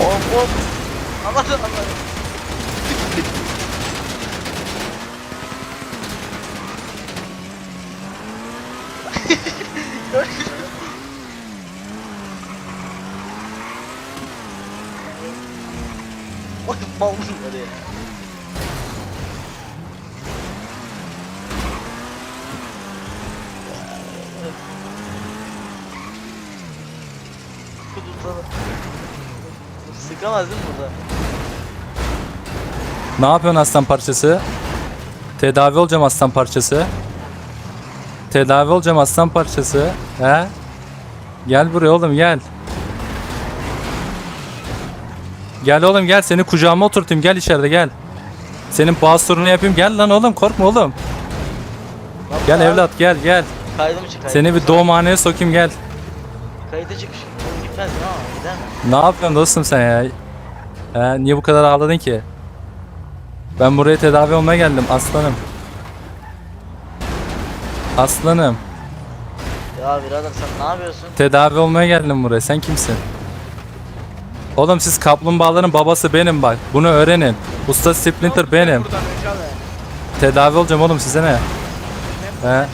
꽃. 안 맞아, 안 맞아. 어, 뭐 웃는 거네. Sıkamaz değil mi burada? Ne yapıyorsun aslan parçası? Tedavi olacağım aslan parçası. Tedavi olacağım aslan parçası. He? Gel buraya oğlum gel. Gel oğlum gel seni kucağıma oturtayım gel içeride gel. Senin bağız sorunu yapayım gel lan oğlum korkma oğlum. Gel evlat gel gel. Kaydı mı çık? kaydı Seni bir doğumhaneye sokayım gel. Kayıda çık. Oğlum Gitmez mi ama mi? Ne yapıyorsun dostum sen ya? He, niye bu kadar ağladın ki? Ben buraya tedavi olmaya geldim aslanım. Aslanım. Ya birader sen ne yapıyorsun? Tedavi olmaya geldim buraya. Sen kimsin? Oğlum siz kaplumbağaların babası benim bak. Bunu öğrenin. Usta Splinter benim. Tedavi olacağım oğlum size ne? He.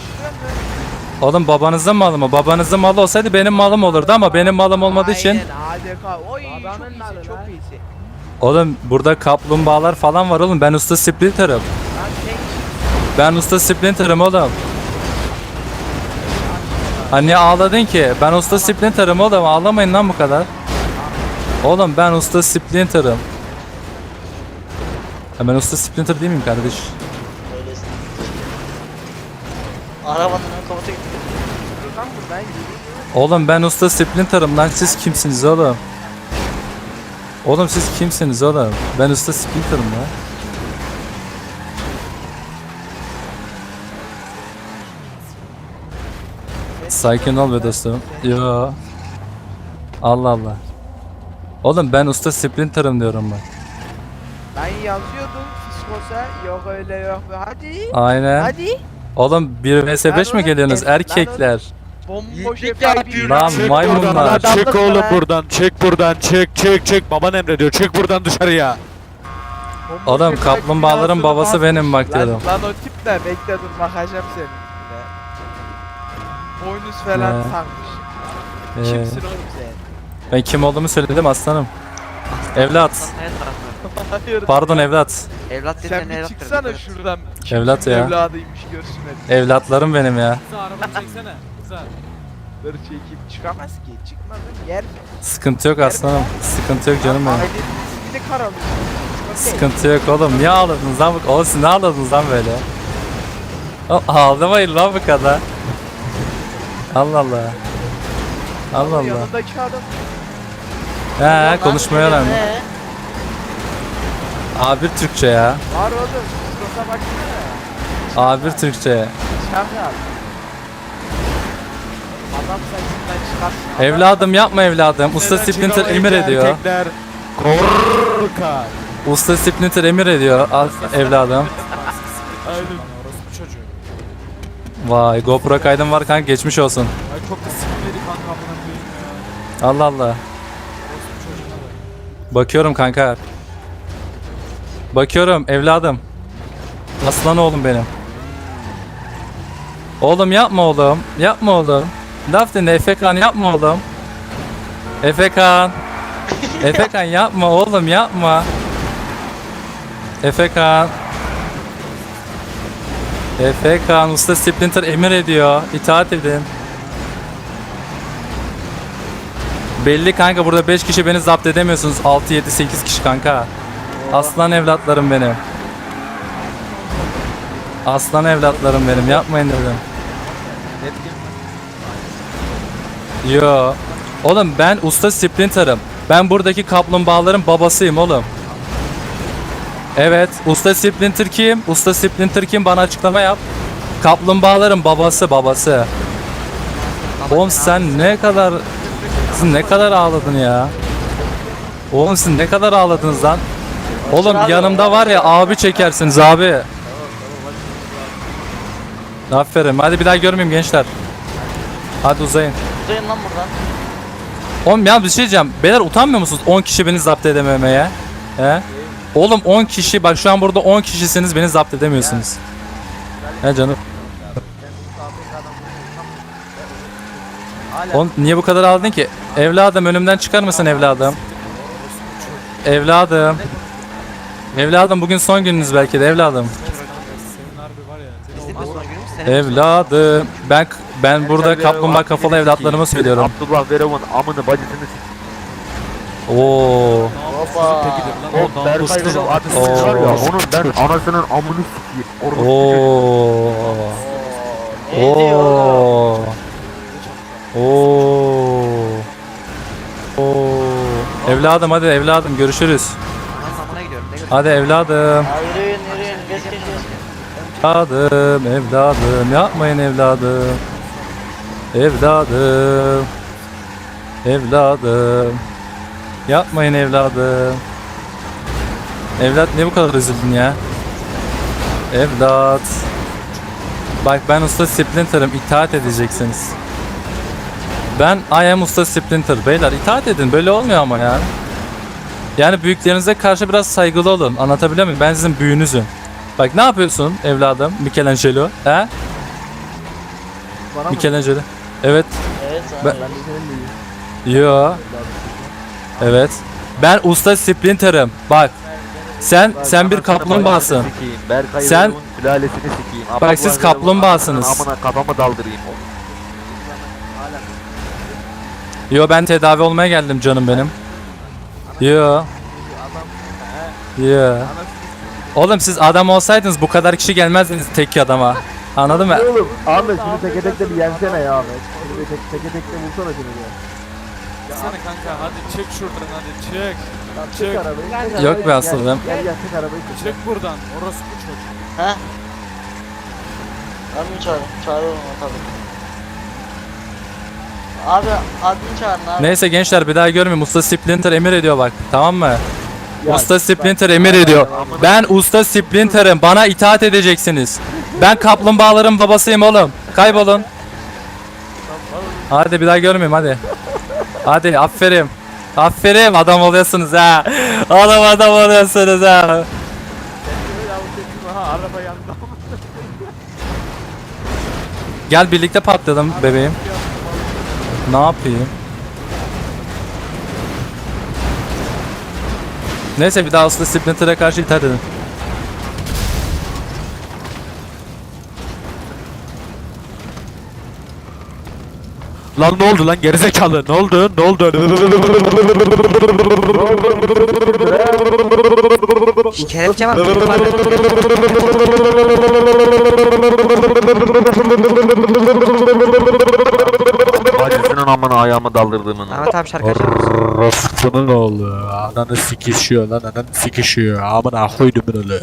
Oğlum babanızın malı mı? Babanızın malı olsaydı benim malım olurdu ama benim malım olmadığı için. Aynen ADK. Oy çok iyisin çok iyisin. Oğlum burada kaplumbağalar falan var oğlum. Ben usta Splinter'ım. Lan şey Ben usta Splinter'ım oğlum. Anne ağladın ki? Ben usta Splinter'ım oğlum. Ağlamayın lan bu kadar. Oğlum ben usta Splinter'ım. Ya ben usta Splinter değil miyim kardeş? Arabanın ön kaputu gitti. Gökhan buradan yürüyor. Oğlum ben usta Splinter'ım lan. Siz kimsiniz oğlum? Oğlum siz kimsiniz oğlum? Ben usta Splinter'ım lan. Sakin ol be dostum. Yo. Allah Allah. Oğlum ben usta Splinter'ım diyorum bak. Ben yazıyordum Fiskos'a yok öyle yok hadi. Aynen. Hadi. Oğlum 1 vs 5 mi geliyorsunuz erkekler? Bomboş FIB. yapıyor. Lan Çık maymunlar. buradan, çık oğlum buradan, çık buradan, çık, çık, çık. Baban emrediyor, çık buradan dışarıya. Bomboş Oğlum FIB kaplumbağaların binasını babası benim bak Lan, diyorum. lan o tip de bekle dur bakacağım senin. Boynuz falan takmış. Ee, Kimsin oğlum sen? ben kim olduğumu söyledim aslanım. Evlat. Hayır. Pardon evlat. Evlat Sen dediğin bir evlat çıksana şuradan. Evlat ya. Evladıymış görsünler. Evlatlarım benim ya. Dur çekip çıkamaz ki. Çıkmaz yer. Sıkıntı yok aslanım. Sıkıntı yok canım benim. Ailenin ismini karalıyor. Sıkıntı yok oğlum. Niye ağladınız lan? bu- Oğlum siz ne ağladınız lan böyle? Oğlum ağlamayın lan bu kadar. Allah Allah. Allah Allah. Yanındaki adam. He öğrendim. Ne? A1 Türkçe ya. Var oğlum. Fiskos'a baksana. A1 Türkçe. Şaka. Adam saçından çıkarsın. Evladım yapma evladım. Usta Splinter emir ediyor. Erkekler korkar. Usta Splinter emir ediyor. Al evladım. Vay GoPro kaydım var kanka geçmiş olsun. Ay çok da sinirleri kanka amına koyayım ya. Allah Allah. Bakıyorum kanka. Bakıyorum evladım. Aslan oğlum benim. Oğlum yapma oğlum. Yapma oğlum. Laf dinle Efekan yapma oğlum. Efekan. Efekan yapma oğlum yapma. Efekan. Efekan usta Splinter emir ediyor. İtaat edin. Belli kanka burada 5 kişi beni zapt edemiyorsunuz. 6 7 8 kişi kanka. Aslan evlatlarım benim. Aslan evlatlarım benim. Yapmayın dedim. Yo. Oğlum ben usta Splinter'ım. Ben buradaki kaplumbağaların babasıyım oğlum. Evet, usta Splinter kim? Usta Splinter kim? Bana açıklama yap. Kaplumbağaların babası, babası. Oğlum sen ne kadar siz ne kadar ağladın ya? Oğlum siz ne kadar ağladınız lan? Oğlum yanımda var ya abi çekersiniz abi. Aferin. Hadi bir daha görmeyeyim gençler. Hadi uzayın. Uzayın lan buradan. Oğlum ya bir şey diyeceğim. Beyler utanmıyor musunuz 10 kişi beni zapt edememeye? He? Oğlum 10 kişi bak şu an burada 10 kişisiniz beni zapt edemiyorsunuz. He canım. Oğlum niye bu kadar aldın ki? Evladım önümden çıkar mısın evladım? Evladım. Evladım bugün son gününüz belki de evladım. Bizim de son günümüz. Evladım. Ben ben burada kaplumbağa kafalı evlatlarıma söylüyorum. Abdullah Verov'un amını bacısını sikeyim. Oo. Hoppa. O Berkay Verov var ya onun ben anasının amını sikeyim. Oo. Oo. Oo. Oo. Evladım hadi evladım görüşürüz. Hadi evladım. Ha, Evladım, evladım, yapmayın evladım. Evladım. Evladım. Yapmayın evladım. Evlat niye bu kadar üzüldün ya? Evlat. Bak ben usta Splinter'ım itaat edeceksiniz. Ben I am usta Splinter beyler itaat edin böyle olmuyor ama ya. Yani büyüklerinize karşı biraz saygılı olun anlatabiliyor muyum? Ben sizin büyüğünüzüm. Bak ne yapıyorsun evladım Michelangelo? He? Bana mı? Michelangelo. Evet. Evet sana. Ben- Ben... Yo. Evet. Ben usta Splinter'ım. Bak. Sen sen bir kaplumbağasın. Sikeyim. Berkay Sen- sülalesini sikeyim. Bak, Abdullah siz kaplumbağasınız. Amına kafamı daldırayım. Yo ben tedavi olmaya geldim canım benim. Yo. Adam. Yo. Anasını Oğlum siz adam olsaydınız bu kadar kişi gelmezdiniz tek adama. Anladın mı? Oğlum Ahmet şunu teke bir yensene ya Ahmet. Şunu bir tek, teke tekte bulsana şunu ya. Sana kanka hadi çık şuradan hadi çık. Tamam, Çık. Çık arabayı. çık Yok arabayı, be aslanım. Gel gel çık arabayı çık. Çık buradan. Orası bu çocuk. Mi çağırayım? Çağırıyorum tabii. Abi adını çağırın abi. Neyse gençler bir daha görmeyeyim. Usta Splinter emir ediyor bak. Tamam mı? Usta Splinter emir ediyor. Ben Usta Splinter'ım. Bana itaat edeceksiniz. Ben kaplumbağaların babasıyım oğlum. Kaybolun. Hadi bir daha görmeyeyim hadi. Hadi aferin. Aferin adam oluyorsunuz ha. Adam adam oluyorsunuz ha. Araba yandı. Gel birlikte patlayalım bebeğim. Ne yapayım? Neyse bir daha Usta Splinter'a karşı itaat edin. Lan ne oldu lan gerizekalı ne oldu ne oldu? Kelepçe var. Bacısının amına ayağımı daldırdığımın. Ahmet abi şarkı açar mısın? Rafıkının oğlu. Ananı sikişiyor lan ananı sikişiyor. Amına koydumun oğlu.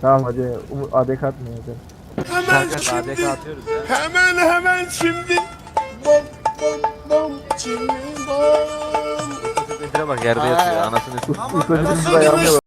Tamam hadi Umut ADK atmıyor hadi. Şarkı aç. ADK atıyoruz ya. Hemen hemen şimdi bom bom bom şimdi bom Bak yerde yatıyor anasını İlk önce bizim ayağımı